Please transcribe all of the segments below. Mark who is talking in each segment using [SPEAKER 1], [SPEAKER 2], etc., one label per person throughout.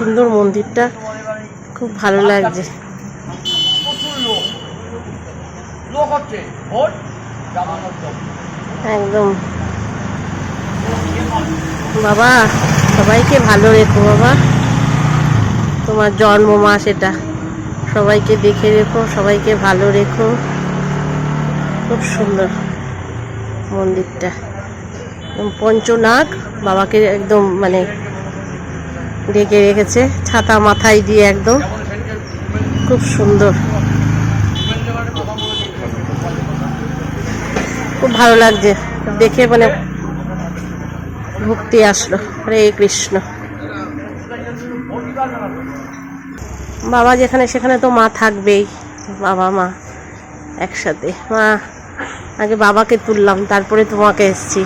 [SPEAKER 1] সুন্দর মন্দিরটা। খুব ভালো লাগছে। একদম। বাবা সবাইকে ভালো রেখো বাবা। তোমার জন্ম মাস এটা। সবাইকে দেখে রেখো সবাইকে ভালো রেখো। খুব সুন্দর মন্দিরটা। পঞ্চনাগ বাবাকে একদম মানে ডেকে রেখেছে, ছাতা মাথায় দিয়ে একদম। খুব সুন্দর। খুব ভালো লাগছে। দেখে মানে ভক্তি আসলো। হরে কৃষ্ণ। বাবা যেখানে সেখানে তো মা থাকবেই। বাবা, মা একসাথে। মা, আগে বাবাকে তুললাম, তারপরে তোমাকে এসছি।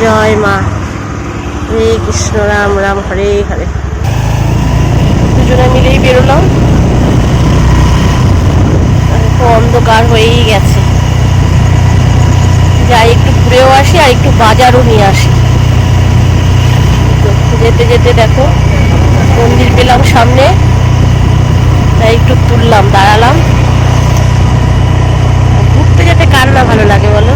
[SPEAKER 1] জয় মা। হরে কৃষ্ণ রাম রাম হরে হরে। দুজনে মিলেই বেরোলাম। অন্ধকার হয়েই গেছে। যাই একটু ঘুরেও আসি, আর একটু বাজারও নিয়ে আসি। যেতে যেতে দেখো, মন্দির পেলাম সামনে, তাই একটু তুললাম, দাঁড়ালাম আর ঘুরতে যেতে কার না ভালো লাগে বলো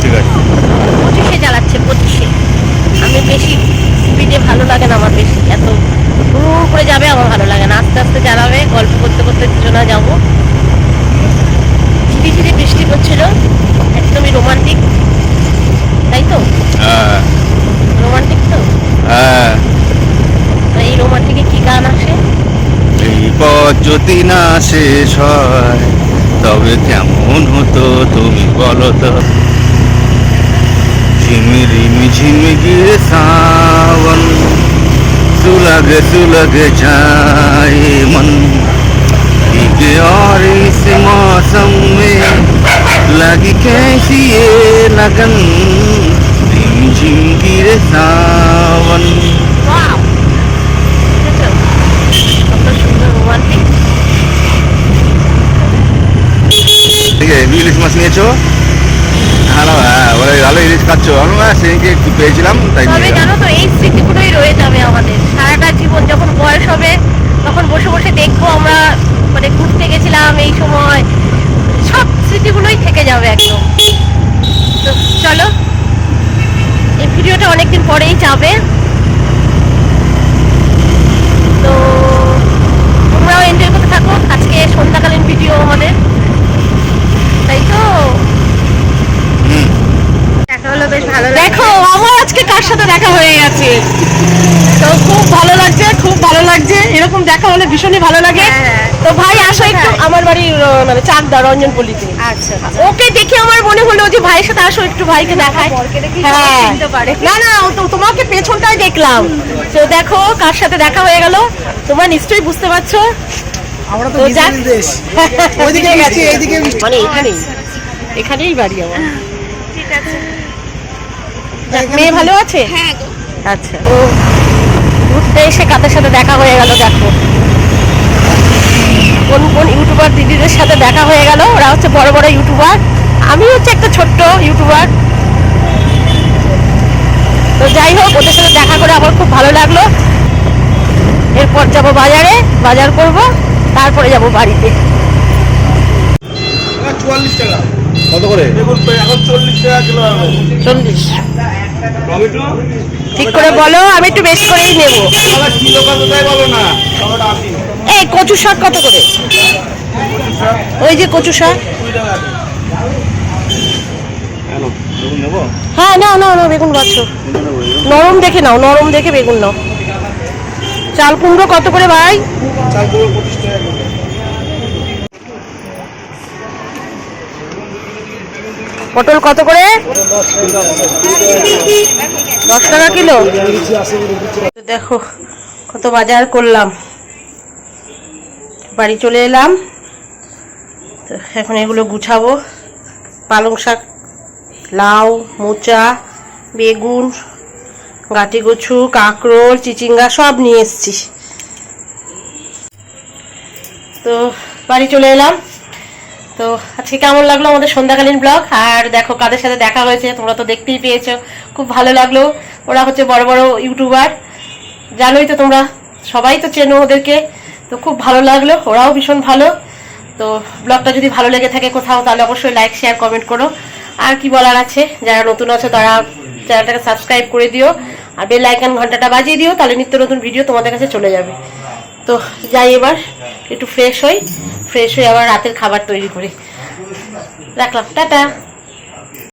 [SPEAKER 2] ঠিক আছে
[SPEAKER 1] পঁচিশে চালাচ্ছে পঁচিশে আমি বেশি স্পিডে ভালো লাগে না আমার বেশি এত হুড় করে যাবে আমার ভালো লাগে না আস্তে আস্তে চালাবে গল্প করতে করতে দুজনা যাবো ঝিরি ঝিরি বৃষ্টি পড়ছিল একদমই রোমান্টিক তাই তো
[SPEAKER 2] হ্যাঁ
[SPEAKER 1] রোমান্টিক তো
[SPEAKER 2] হ্যাঁ
[SPEAKER 1] তো এই রোমান্টিকে কি গান আসে
[SPEAKER 2] এই পথ যদি না শেষ হয় তবে কেমন হতো তুমি বলো তো ঝিমি রিমি ঝিমি গিরে सावन सुलग सुलग जाए मन भीगे और इस मौसम में लगी कैसी ये लगन रिम झिम गिरे सावन
[SPEAKER 1] ওয়াও কত সুন্দর রোমান্টিক
[SPEAKER 2] ঠিক আছে ইলিশ মাছ নিয়েছো ভালো হ্যাঁ ওরা ভালো ইলিশ খাচ্ছ আমরা সেদিনকে একটু পেয়েছিলাম তাই
[SPEAKER 1] তবে
[SPEAKER 2] নিয়ে
[SPEAKER 1] জানো তো এই স্মৃতিগুলোই রয়ে যাবে আমাদের সারাটা জীবন যখন বয়স হবে তখন বসে বসে দেখবো আমরা স্মৃতিগুলোই থেকে যাবে একদম। তো চলো এই ভিডিওটা অনেকদিন পরেই যাবে। তো তোমরাও এনজয় করতে থাকো। আজকে সন্ধ্যাকালীন ভিডিও আমাদের। তাই তো? দেখা হলো বেশ ভালো
[SPEAKER 3] দেখো আজকে কার সাথে দেখা হয়ে গেছে? তো খুব ভালো লাগছে খুব ভালো লাগছে। এরকম দেখা হলে ভীষণই ভালো লাগে।
[SPEAKER 1] হ্যাঁ।
[SPEAKER 3] তো ভাই আসো একটু আমার বাড়ি মানে চাকদা রঞ্জন পল্লীতে
[SPEAKER 1] আচ্ছা।
[SPEAKER 3] ওকে দেখে আমার মনে হলো যে ভাইয়ের সাথে আসো একটু ভাইকে দেখায় হ্যাঁ। না না ও তো তোমাকে পেছনটাই দেখলাম। তো দেখো কার সাথে দেখা হয়ে গেল। তোমরা নিশ্চয়ই বুঝতে পারছ।
[SPEAKER 4] আমরা তো দেশ। ওইদিকে
[SPEAKER 3] আছে।
[SPEAKER 4] এইদিকে
[SPEAKER 3] মানে এখানেই। এখানেই বাড়ি আমার। মেয়ে ভালো আছে?
[SPEAKER 1] হ্যাঁ
[SPEAKER 3] আচ্ছা। ও ঘুরতে এসে কাদের সাথে দেখা হয়ে গেল দেখো। কোন কোন ইউটিউবার দিদিদের সাথে দেখা হয়ে গেল? ওরা হচ্ছে বড় বড় ইউটিউবার। আমি হচ্ছে একটা ছোট্ট ইউটিউবার। তো যাই হোক ওদের সাথে দেখা করে আমার খুব ভালো লাগল। এরপর যাব বাজারে বাজার করব তারপরে যাব বাড়িতে।
[SPEAKER 4] চুয়াল্লিশ টাকা।
[SPEAKER 2] কত করে?
[SPEAKER 4] এখন চল্লিশ টাকা কিলো
[SPEAKER 3] চল্লিশ।
[SPEAKER 4] টমেটো
[SPEAKER 3] ঠিক করে বলো আমি একটু বেশি করেই নেব।
[SPEAKER 4] আবার কিলো কত তাই বলো না?
[SPEAKER 3] এই কচু শাক কত করে? ওই যে কচু শাক। হ্যাঁ নাও নাও নাও বেগুন বাছো। নরম দেখে নাও নরম দেখে বেগুন নাও। চাল কুমড়ো কত করে ভাই?
[SPEAKER 4] চাল কুমড়ো পঁচিশ টাকা
[SPEAKER 3] পটল কত করে? দশ টাকা কিলো।
[SPEAKER 1] দেখো, কত বাজার করলাম। বাড়ি চলে এলাম। তো এখন এগুলো গুছাবো। পালং শাক, লাউ, মোচা, বেগুন, গাটি কচু, কাঁকরোল, চিচিঙ্গা সব নিয়ে এসছি। তো বাড়ি চলে এলাম। তো আজকে কেমন লাগল আমাদের সন্ধ্যাকালীন ব্লগ আর দেখো, কাদের সাথে দেখা হয়েছে, তোমরা তো দেখতেই পেয়েছ। খুব ভালো লাগল। ওরা হচ্ছে বড় বড় ইউটিউবার জানোই তো তোমরা, সবাই তো চেনো ওদেরকে। তো খুব ভালো লাগল, ওরাও ভীষণ ভালো। তো ব্লগটা যদি ভালো লেগে থাকে কোথাও, তাহলে অবশ্যই লাইক শেয়ার কমেন্ট করো। আর কি বলার আছে, যারা নতুন আছো, তারা চ্যানেলটাকে সাবস্ক্রাইব করে দিও। আর বেল আইকন ঘন্টাটা বাজিয়ে দিও, তাহলে নিত্য নতুন ভিডিও তোমাদের কাছে চলে যাবে। তো যাই এবার, একটু ফ্রেশ হই। ফ্রেশ হয়ে আবার রাতের খাবার তৈরি করি। রাখলাম টাটা।